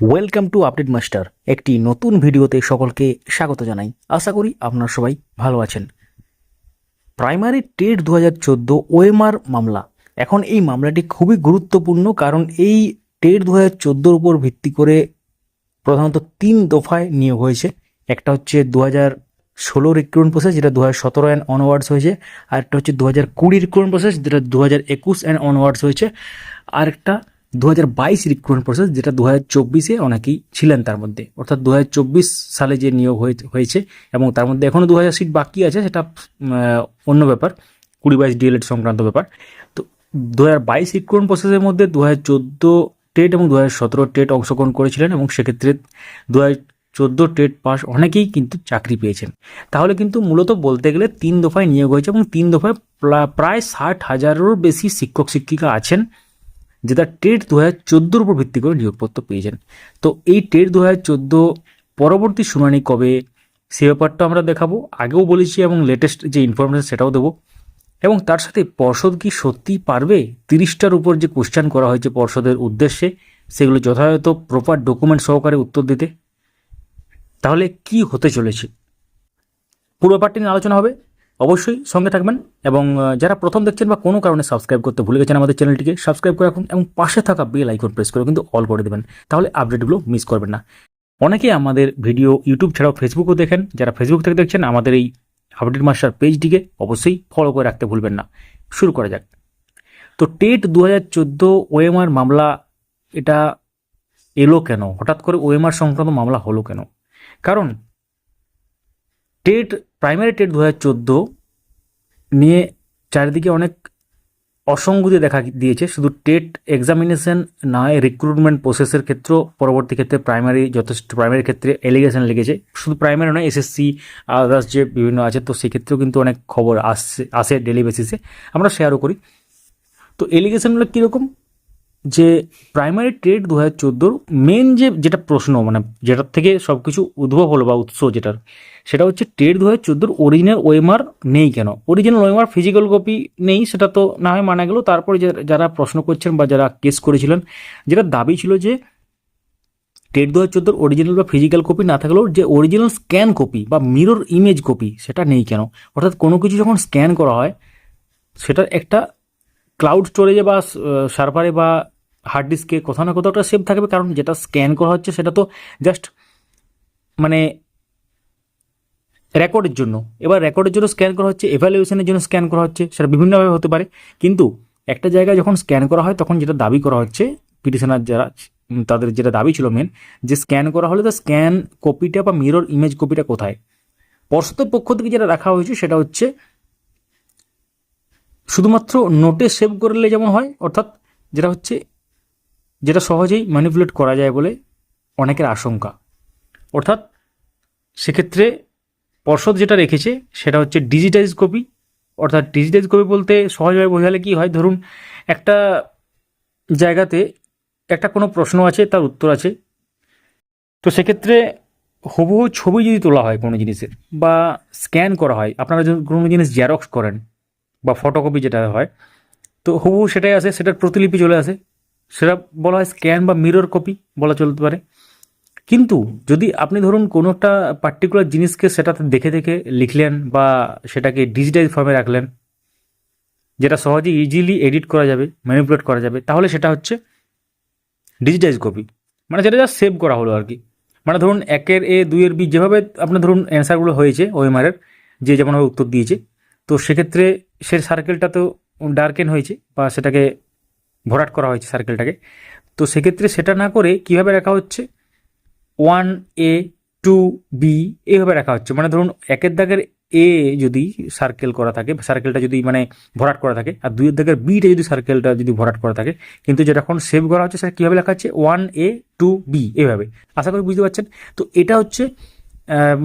Welcome to update master একটি নতুন ভিডিওতে সকলকে স্বাগত জানাই। আশা করি আপনারা সবাই ভালো আছেন। প্রাইমারি টেট দু হাজার চোদ্দ ওএমআর মামলা। এখন এই মামলাটি খুবই গুরুত্বপূর্ণ কারণ এই টেট দু হাজার চোদ্দোর উপর ভিত্তি করে প্রধানত তিন দফায় নিয়োগ হয়েছে। একটা হচ্ছে দু হাজার ষোলো রিক্রুটমেন্ট প্রসেস যেটা দু হাজার সতেরো অ্যান্ড অনওয়ার্ডস হয়েছে, আর একটা হচ্ছে দু হাজার কুড়ি রিক্রুটমেন্ট প্রসেস যেটা দু হাজার একুশ অ্যান্ড অনওয়ার্ডস হয়েছে। আর একটা দু হাজার বাইশ রিক্রুটমেন্ট প্রসেস যেটা দু হাজার চব্বিশে অনেকেই ছিলেন তার মধ্যে। অর্থাৎ দু হাজার চব্বিশ সালে যে নিয়োগ হয়ে- হয়েছে এবং তার মধ্যে এখনও দু হাজার সিট বাকি আছে, সেটা অন্য ব্যাপার, কুড়ি বাইশ ডিএলএড সংক্রান্ত ব্যাপার। তো দু হাজার বাইশ রিক্রুটমেন্ট প্রসেসের মধ্যে দু হাজার চোদ্দ টেট এবং দু হাজার সতেরো টেট অংশগ্রহণ করেছিলেন এবং সেক্ষেত্রে দু হাজার চোদ্দ টেট পাস অনেকেই কিন্তু চাকরি পেয়েছেন। তাহলে কিন্তু মূলত বলতে গেলে তিন দফায় নিয়োগ হয়েছে এবং তিন দফায় প্রা- প্রায় ষাট হাজারেরও বেশি শিক্ষক শিক্ষিকা আছেন। যেটা টেট দু হাজার চোদ্দোর উপর ভিত্তি করে নিয়োগপত্র পেয়েছেন। তো এই টেট দু হাজার চোদ্দ পরবর্তী শুনানি কবে, সে ব্যাপারটা আমরা দেখাবো। আগেও বলেছি এবং লেটেস্ট যে ইনফরমেশন সেটাও দেবো। এবং তার সাথে পর্ষদ কি সত্যি পারবে? তিরিশটার উপর যে কোশ্চেন করা হয়েছে পর্ষদের উদ্দেশ্যে, সেগুলো যথাযথ প্রপার ডকুমেন্ট সহকারে উত্তর দিতে। তাহলে কি হতে চলেছে? পুরো ব্যাপারটি নিয়ে আলোচনা হবে। অবশ্যই সঙ্গে থাকবেন এবং যারা প্রথম দেখছেন বা কোনো কারণে সাবস্ক্রাইব করতে ভুলে গেছেন আমাদের চ্যানেলটিকে সাবস্ক্রাইব করে রাখুন এবং পাশে থাকা বেল আইকন প্রেস করে কিন্তু অল করে দেবেন। তাহলে আপডেটগুলো মিস করবেন না। অনেকেই আমাদের ভিডিও ইউটিউব ছাড়াও ফেসবুকও দেখেন। যারা ফেসবুক থেকে দেখছেন, আমাদের এই আপডেট মাস্টার পেজটিকে অবশ্যই ফলো করে রাখতে ভুলবেন না। শুরু করা যাক। তো টেট দু হাজার চোদ্দ ওএমআর মামলা, এটা এলো কেন? হঠাৎ করে ওএমআর সংক্রান্ত মামলা হলো কেন? কারণ টেট প্রাইমারি টেট দু হাজার চোদ্দ নিয়ে চারিদিকে অনেক অসঙ্গতি দেখা দিয়েছে। শুধু টেট এক্সামিনেশন নয় রিক্রুটমেন্ট প্রসেসের ক্ষেত্রেও পরবর্তী ক্ষেত্রে প্রাইমারি যথেষ্ট প্রাইমারি ক্ষেত্রে এলিগেশন লেগেছে। শুধু প্রাইমারি নয় এসএসসি আদার্স যে বিভিন্ন আছে, তো সেক্ষেত্রেও কিন্তু অনেক খবর আসছে, আসে ডেলি বেসিসে আমরা শেয়ারও করি। তো এলিগেশনগুলো কীরকম? যে প্রাইমারি ট্রেড দু হাজার চোদ্দোর মেন যে, যেটা প্রশ্ন মানে যেটার থেকে সব কিছু উদ্ভব হলো বা উৎস যেটার, সেটা হচ্ছে ট্রেড দু হাজার চোদ্দোর অরিজিনাল ওয়েমার নেই কেন? অরিজিনাল ওয়েমার ফিজিক্যাল কপি নেই, সেটা তো না হয় মানা গেল। তারপরে যারা প্রশ্ন করছেন বা যারা কেস করেছিলেন, যেটা দাবি ছিল যে টেট দু হাজার চোদ্দোর অরিজিনাল বা ফিজিক্যাল কপি না থাকলেও যে অরিজিনাল স্ক্যান কপি বা মিরর ইমেজ কপি সেটা নেই কেন? অর্থাৎ কোনো কিছু যখন স্ক্যান করা হয়, সেটার একটা ক্লাউড স্টোরেজে বা সার্ভারে বা হার্ড ডিস্কে কোথাও না কোথাও একটা সেভ থাকবে, কারণ যেটা স্ক্যান করা হচ্ছে সেটা তো জাস্ট মানে রেকর্ডের জন্য। এবার রেকর্ডের জন্য স্ক্যান করা হচ্ছে এভ্যালুয়েশনের জন্য স্ক্যান করা হচ্ছে, সেটা বিভিন্নভাবে হতে পারে। কিন্তু একটা জায়গায় যখন স্ক্যান করা হয়, তখন যেটা দাবি করা হচ্ছে পিটিশনার যারা তাদের যেটা দাবি ছিল মেন যে স্ক্যান করা হলে তো স্ক্যান কপিটা বা মিরর ইমেজ কপিটা কোথায়? পর্ষদের পক্ষ থেকে যেটা রাখা হয়েছে সেটা হচ্ছে শুধুমাত্র নোটে সেভ করলে যেমন হয়, অর্থাৎ যেটা হচ্ছে, যেটা সহজেই ম্যানিপুলেট করা যায় বলে অনেকের আশঙ্কা। অর্থাৎ সেক্ষেত্রে পর্ষদ যেটা রেখেছে, সেটা হচ্ছে ডিজিটাইজ কপি অর্থাৎ ডিজিটাইজ কপি বলতে সহজভাবে বোঝালে কি হয়? ধরুন, একটা জায়গাতে একটা কোনো প্রশ্ন আছে, তার উত্তর আছে। তো সেক্ষেত্রে হুবহু ছবি যদি তোলা হয় কোনো জিনিসের বা স্ক্যান করা হয়, আপনারা যদি কোনো জিনিস জেরক্স করেন বা ফটোকপি যেটা হয়, তো হুবহু সেটাই আসে, সেটার প্রতিলিপি চলে আসে। সেটা বলা হয় স্ক্যান বা মিরর কপি বলা চলতে পারে। কিন্তু যদি আপনি ধরুন কোনো একটা পার্টিকুলার জিনিসকে সেটাতে দেখে দেখে লিখলেন বা সেটাকে ডিজিটাইজ ফর্মে রাখলেন, যেটা সহজে ইজিলি এডিট করা যাবে ম্যানিপুলেট করা যাবে, তাহলে সেটা হচ্ছে ডিজিটাইজ কপি মানে যেটা যা সেভ করা হলো আর কি মানে ধরুন একের এ, দুইয়ের বি, যেভাবে আপনার ধরুন অ্যান্সারগুলো হয়েছে ওএমআরের যে যেমনভাবে উত্তর দিয়েছে তো সেক্ষেত্রে সে সার্কেলটা তো ডার্কেন হয়েছে বা সেটাকে ভরাট করা হয়েছে সার্কেলটাকে তো সেক্ষেত্রে সেটা না করে কীভাবে রাখা হচ্ছে? ওয়ান এ টু বি এইভাবে রাখা হচ্ছে। মানে ধরুন একের দাগের এ যদি সার্কেল করা থাকে সার্কেলটা যদি মানে ভরাট করা থাকে, আর দুইয়ের দাগের বিটা যদি সার্কেলটা যদি ভরাট করা থাকে, কিন্তু যেটা এখন সেভ করা হচ্ছে সেটা কীভাবে লেখা হচ্ছে? ওয়ান এ টু বি এভাবে। আশা করি বুঝতে পারছেন? তো এটা হচ্ছে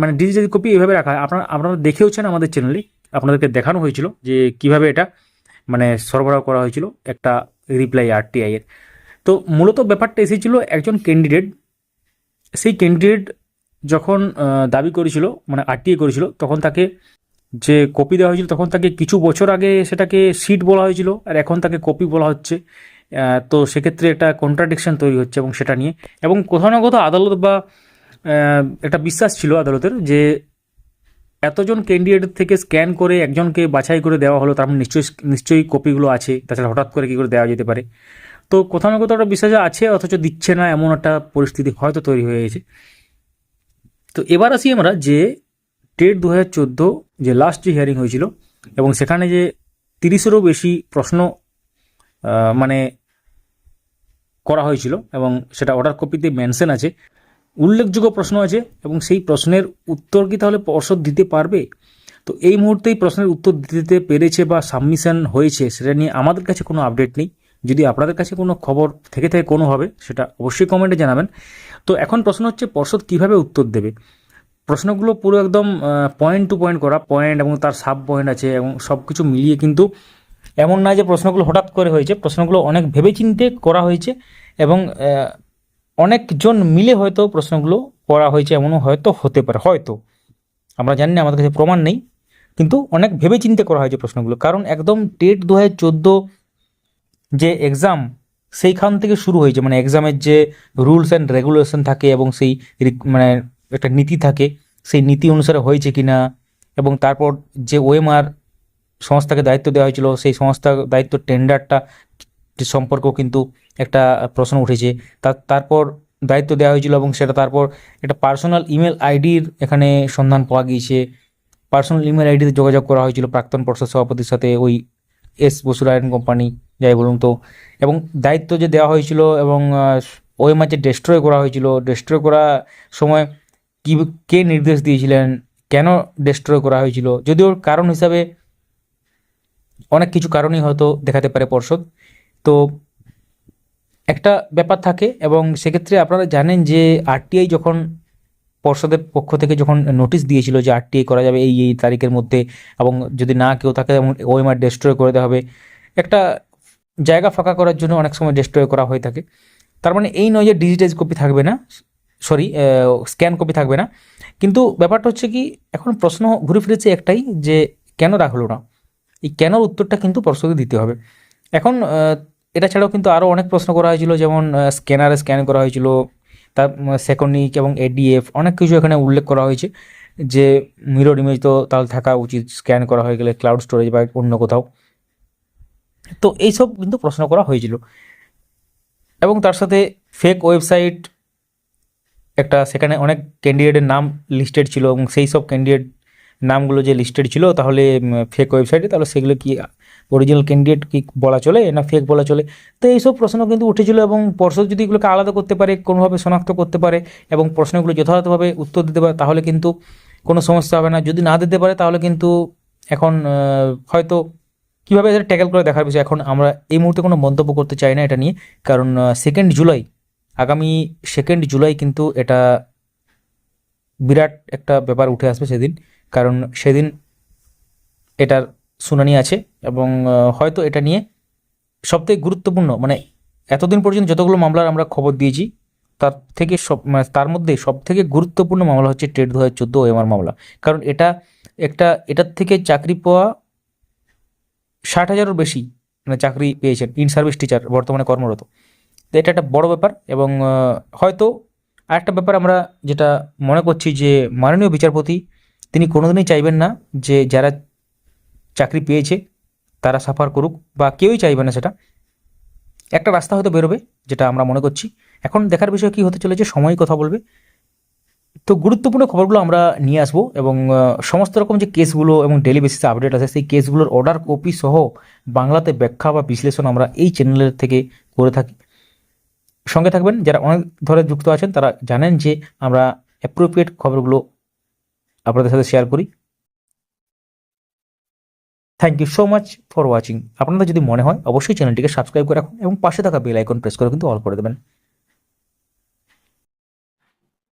মানে ডিজিটাল কপি এভাবে রাখা হয়। আপনারা আপনারা দেখেওছেন আমাদের চ্যানেলে আপনাদেরকে দেখানো হয়েছিল যে কীভাবে এটা মানে সরবরাহ করা হয়েছিল একটা রিপ্লাই আরটিআই এর। তো মূলত ব্যাপারটা এসেছিল একজন ক্যান্ডিডেট সেই ক্যান্ডিডেট যখন দাবি করেছিল মানে আরটিআই করেছিল, তখন তাকে যে কপি দেওয়া হয়েছিল, তখন তাকে কিছু বছর আগে সেটাকে সিট বলা হয়েছিল, আর এখন তাকে কপি বলা হচ্ছে। তো সেক্ষেত্রে একটা কন্ট্রাডিকশন তৈরি হচ্ছে এবং সেটা নিয়ে। এবং কোথাও না কোথাও আদালত বা একটা বিশ্বাস ছিল আদালতের যে এতজন ক্যান্ডিডেট থেকে স্ক্যান করে একজনকে বাছাই করে দেওয়া হলো, তার মানে নিশ্চয়ই নিশ্চয়ই কপিগুলো আছে, তাছাড়া হঠাৎ করে কী করে দেওয়া যেতে পারে। তো কোথাও না কোথাও একটা বিশ্বাস আছে, অথচ দিচ্ছে না, এমন একটা পরিস্থিতি হয়তো তৈরি হয়ে গেছে। তো এবার আসি আমরা যে টেট দু হাজার চোদ্দ যে লাস্ট যে হিয়ারিং হয়েছিল, এবং সেখানে যে তিরিশেরও বেশি প্রশ্ন মানে করা হয়েছিল, এবং সেটা অর্ডার কপিতে মেনশন আছে। উল্লেখযোগ্য প্রশ্ন আছে এবং সেই প্রশ্নের উত্তর কি তাহলে পর্ষদ দিতে পারবে? তো এই মুহূর্তেই প্রশ্নের উত্তর দিতে পেরেছে বা সাবমিশন হয়েছে সেটা নিয়ে আমাদের কাছে কোনো আপডেট নেই। যদি আপনাদের কাছে কোনো খবর থেকে থেকে কোনো হবে, সেটা অবশ্যই কমেন্টে জানাবেন। তো এখন প্রশ্ন হচ্ছে, পর্ষদ কীভাবে উত্তর দেবে? প্রশ্নগুলো পুরো একদম পয়েন্ট টু পয়েন্ট করা পয়েন্ট এবং তার সাব পয়েন্ট আছে এবং সব কিছু মিলিয়ে কিন্তু এমন না যে প্রশ্নগুলো হঠাৎ করে হয়েছে, প্রশ্নগুলো অনেক ভেবেচিন্তে করা হয়েছে এবং অনেকজন মিলে হয়তো প্রশ্নগুলো করা হয়েছে, এমনও হয়তো হতে পারে, হয়তো। আমরা জানি না, আমাদের কাছে প্রমাণ নেই। কিন্তু অনেক ভেবেচিন্তে করা হয়েছে প্রশ্নগুলো। কারণ একদম টেট দু হাজার চোদ্দ যে এক্সাম সেইখান থেকে শুরু হয়েছে। মানে এক্সামের যে রুলস অ্যান্ড রেগুলেশন থাকে এবং সেই মানে একটা নীতি থাকে, সেই নীতি অনুসারে হয়েছে কি না এবং তারপর যে ওএমআর সংস্থাকে দায়িত্ব দেওয়া হয়েছিল, সেই সংস্থা দায়িত্ব টেন্ডারটা সম্পর্ক কিন্তু একটা প্রশ্ন উঠেছে। তার তারপর দায়িত্ব দেওয়া হয়েছিল এবং সেটা তারপর একটা পার্সোনাল ইমেল আইডির এখানে সন্ধান পাওয়া গিয়েছে। পার্সোনাল ইমেল আইডিতে যোগাযোগ করা হয়েছিল প্রাক্তন পর্ষদ সভাপতির সাথে ওই এস বসুরায়ন কোম্পানি, যাই বলুন তো। এবং দায়িত্ব যে দেওয়া হয়েছিল এবং ওই মাঝে ডেস্ট্রয় করা হয়েছিল। ডেস্ট্রয় করা সময় কী, কে নির্দেশ দিয়েছিলেন? কেন ডেস্ট্রয় করা হয়েছিল? যদিও কারণ হিসাবে অনেক কিছু কারণই হয়তো দেখাতে পারে পর্ষদ। তো একটা ব্যাপার থাকে এবং সেক্ষেত্রে আপনারা জানেন যে আরটিআই যখন পর্ষদের পক্ষ থেকে যখন নোটিশ দিয়েছিল যে আরটিআই করা যাবে এই এই তারিখের মধ্যে এবং যদি না কেউ থাকে এবং ওএমআর ডেস্ট্রয় করে দেওয়া হবে, একটা জায়গা ফাঁকা করার জন্য অনেক সময় ডেস্ট্রয় করা হয়ে থাকে। তার মানে এই নয় যে ডিজিটাইজ কপি থাকবে না সরি স্ক্যান কপি থাকবে না। কিন্তু ব্যাপারটা হচ্ছে কি, এখন প্রশ্ন ঘুরে ফিরেছে একটাই যে কেন রাখল না? এই কেন উত্তরটা কিন্তু পর্ষদকে দিতে হবে। এখন এটা ছাড়াও কিন্তু আরও অনেক প্রশ্ন করা হয়েছিল, যেমন স্ক্যানারে স্ক্যান করা হয়েছিল, তার সেকনিক এবং এডিএফ অনেক কিছু এখানে উল্লেখ করা হয়েছে, যে মিরর ইমেজ তো তাহলে থাকা উচিত স্ক্যান করা হয়ে গেলে ক্লাউড স্টোরেজ বা অন্য কোথাও। তো এইসব কিন্তু প্রশ্ন করা হয়েছিল। এবং তার সাথে ফেক ওয়েবসাইট একটা সেখানে অনেক ক্যান্ডিডেটের নাম লিস্টেড ছিল, এবং সেই সব ক্যান্ডিডেট নামগুলো যে লিস্টেড ছিল, তাহলে ফেক ওয়েবসাইটে তাহলে সেগুলো কি অরিজিনাল ক্যান্ডিডেট কি বলা চলে না ফেক বলা চলে? তো এইসব প্রশ্ন কিন্তু উঠেছিল এবং পর্ষদ যদি এগুলোকে আলাদা করতে পারে, কোনোভাবে শনাক্ত করতে পারে এবং প্রশ্নগুলো যথাযথভাবে উত্তর দিতে পারে, তাহলে কিন্তু কোনো সমস্যা হবে না। যদি না দিতে পারে, তাহলে কিন্তু এখন হয়তো কীভাবে এটা ট্যাকেল করে দেখার বিষয়, এখন আমরা এই মুহূর্তে কোনো মন্তব্য করতে চাই না এটা নিয়ে। কারণ সেকেন্ড জুলাই আগামী সেকেন্ড জুলাই কিন্তু এটা বিরাট একটা ব্যাপার উঠে আসবে সেদিন। কারণ সেদিন এটার শুনানি আছে এবং হয়তো এটা নিয়ে সবথেকে গুরুত্বপূর্ণ মানে এতদিন পর্যন্ত যতগুলো মামলার আমরা খবর দিয়েছি, তার থেকে সব মানে তার মধ্যে সব থেকে গুরুত্বপূর্ণ মামলা হচ্ছে টেট দু হাজার চোদ্দ এমআর মামলা। কারণ এটা, একটা, এটার থেকে চাকরি পাওয়া ষাট হাজারেরও বেশি মানে চাকরি পেয়েছেন, ইন সার্ভিস টিচার, বর্তমানে কর্মরত। তো এটা একটা বড় ব্যাপার এবং হয়তো আরেকটা ব্যাপার আমরা যেটা মনে করছি যে মাননীয় বিচারপতি, তিনি কোনোদিনই চাইবেন না যে যারা চাকরি পেয়েছে, তারা সাফার করুক বা কেউই চাইবে না সেটা। একটা রাস্তা হয়তো বেরোবে, যেটা আমরা মনে করছি। এখন দেখার বিষয় কি হতে চলেছে সময় কথা বলবে। তো গুরুত্বপূর্ণ খবরগুলো আমরা নিয়ে আসব এবং সমস্ত রকম যে কেসগুলো এবং ডেলি বেসিসে আপডেট আছে, সেই কেসগুলোর অর্ডার কপি সহ বাংলাতে ব্যাখ্যা বা বিশ্লেষণ আমরা এই চ্যানেলের থেকে করে থাকি। সঙ্গে থাকবেন, যারা অনেক ধরে যুক্ত আছেন, তারা জানেন যে আমরা অ্যাপ্রোপ্রিয়েট খবরগুলো আপনাদের সাথে শেয়ার করি। Thank you so much for watching আপনাদের যদি মনে হয়, অবশ্যই চ্যানেলটিকে সাবস্ক্রাইব করে রাখুন এবং পাশে থাকা বেল আইকন প্রেস করে কিন্তু অল করে দেবেন।